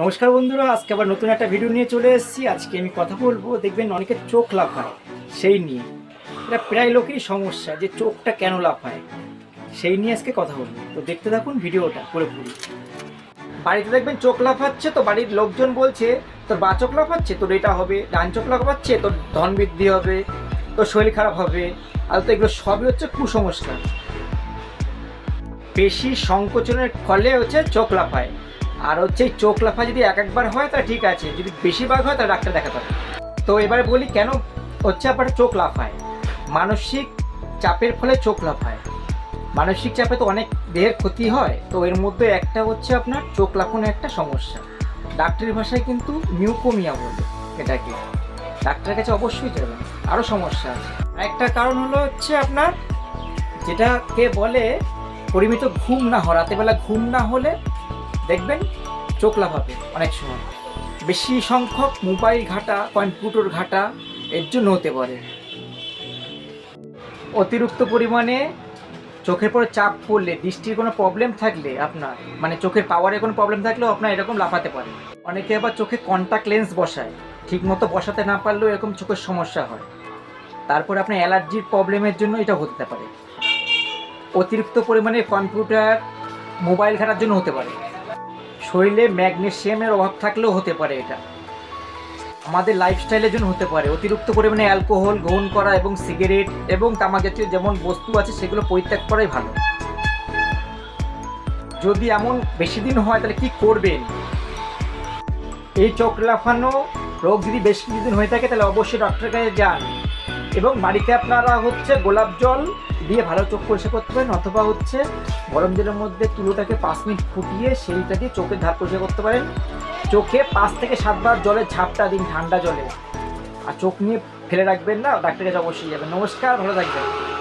নমস্কার বন্ধুরা, আজকে আবার নতুন একটা ভিডিও নিয়ে চলে এসেছি। আজকে আমি কথা বলব, দেখবেন অনেকের চোখ লাফায় সেই নিয়ে। এটা প্রায় লোকেরই সমস্যা যে চোখটা কেন লাফায় সেই নিয়ে আজকে কথা বলব। তো দেখতে থাকুন ভিডিওটা পুরোপুরি বাড়িতে দেখবেন চোখ লাফাচ্ছে তো বাড়ির লোকজন বলছে, তোর বা চোখ লাফাচ্ছে তোর এটা হবে, ডান চোখ লাফাচ্ছে তোর ধন বৃদ্ধি হবে, তোর শরীর খারাপ হবে। আর তো এগুলো সবই হচ্ছে কুসংস্কার। পেশি সংকোচনের ফলে হচ্ছে চোখ লাফায় আর হচ্ছে চোখ লাফা যদি এক একবার হয় তা ঠিক আছে। যদি বেশিরভাগ হয়, তাহলে ডাক্তার দেখাতে হবে। তো এবারে বলি কেন হচ্ছে আপনার চোখ লাফায়? মানসিক চাপের ফলে চোখ লাফায়। মানসিক চাপে তো অনেক দেহের ক্ষতি হয়, তো এর মধ্যে একটা হচ্ছে আপনার চোখ লাফানো একটা সমস্যা। ডাক্তারের ভাষায় কিন্তু মিউকোমিয়া বলে এটাকে। ডাক্তারের কাছে অবশ্যই যাবেন। আরও সমস্যা আছে। একটা কারণ হলো হচ্ছে আপনার, যেটাকে বলে, পরিমিত ঘুম না হয় রাতেবেলা ঘুম না হলে দেখবেন চোখ লাফাবে অনেক সময়। বেশি সংখ্যক মোবাইল ঘাটা, কম্পিউটার ঘাটা এর জন্য হতে পারে। অতিরিক্ত পরিমাণে চোখের পরে চাপ পড়লে, দৃষ্টির কোনো প্রবলেম থাকলে আপনার মানে চোখের পাওয়ারে কোনো প্রবলেম থাকলেও আপনার এরকম লাফাতে পারে। অনেকে আবার চোখে কন্টাক্ট লেন্স বসায়, ঠিকমতো বসাতে না পারলেও এরকম চোখের সমস্যা হয়। তারপরে আপনার অ্যালার্জির প্রবলেমের জন্য এটা হতে পারে। অতিরিক্ত পরিমাণে কম্পিউটার, মোবাইল ঘাটার জন্য হতে পারে। শরীরে ম্যাগনেশিয়ামের অভাব থাকলেও হতে পারে এটা। আমাদের লাইফস্টাইলের জন্য হতে পারে। অতিরিক্ত পরিমাণে অ্যালকোহল গ্রহণ করা এবং সিগারেট এবং তামাক জাতীয় যেমন বস্তু আছে, সেগুলো পরিত্যাগ করাই ভালো। যদি এমন বেশি দিন হয়, তাহলে কি করবেন? এই চোখ লাফানো রোগ যদি বেশি দিন হয়ে থাকে, তাহলে অবশ্যই ডক্টরের কাছে যান। এবং বাড়িতে আপনারা হচ্ছে গোলাপ জল দিয়ে ভালো চোখ পরিষ্কার করতে পারেন অথবা হচ্ছে গরম জলের মধ্যে তুলোটাকে পাঁচ মিনিট ফুটিয়ে সেইটা দিয়ে চোখের ধার পরিষ্কার করতে পারেন। চোখে পাঁচ থেকে সাতবার জলের ঝাপটা দিন ঠান্ডা জলে। আর চোখ নিয়ে ফেলে রাখবেন না, ডাক্তারের কাছে অবশ্যই যাবেন। নমস্কার, ভালো থাকবেন।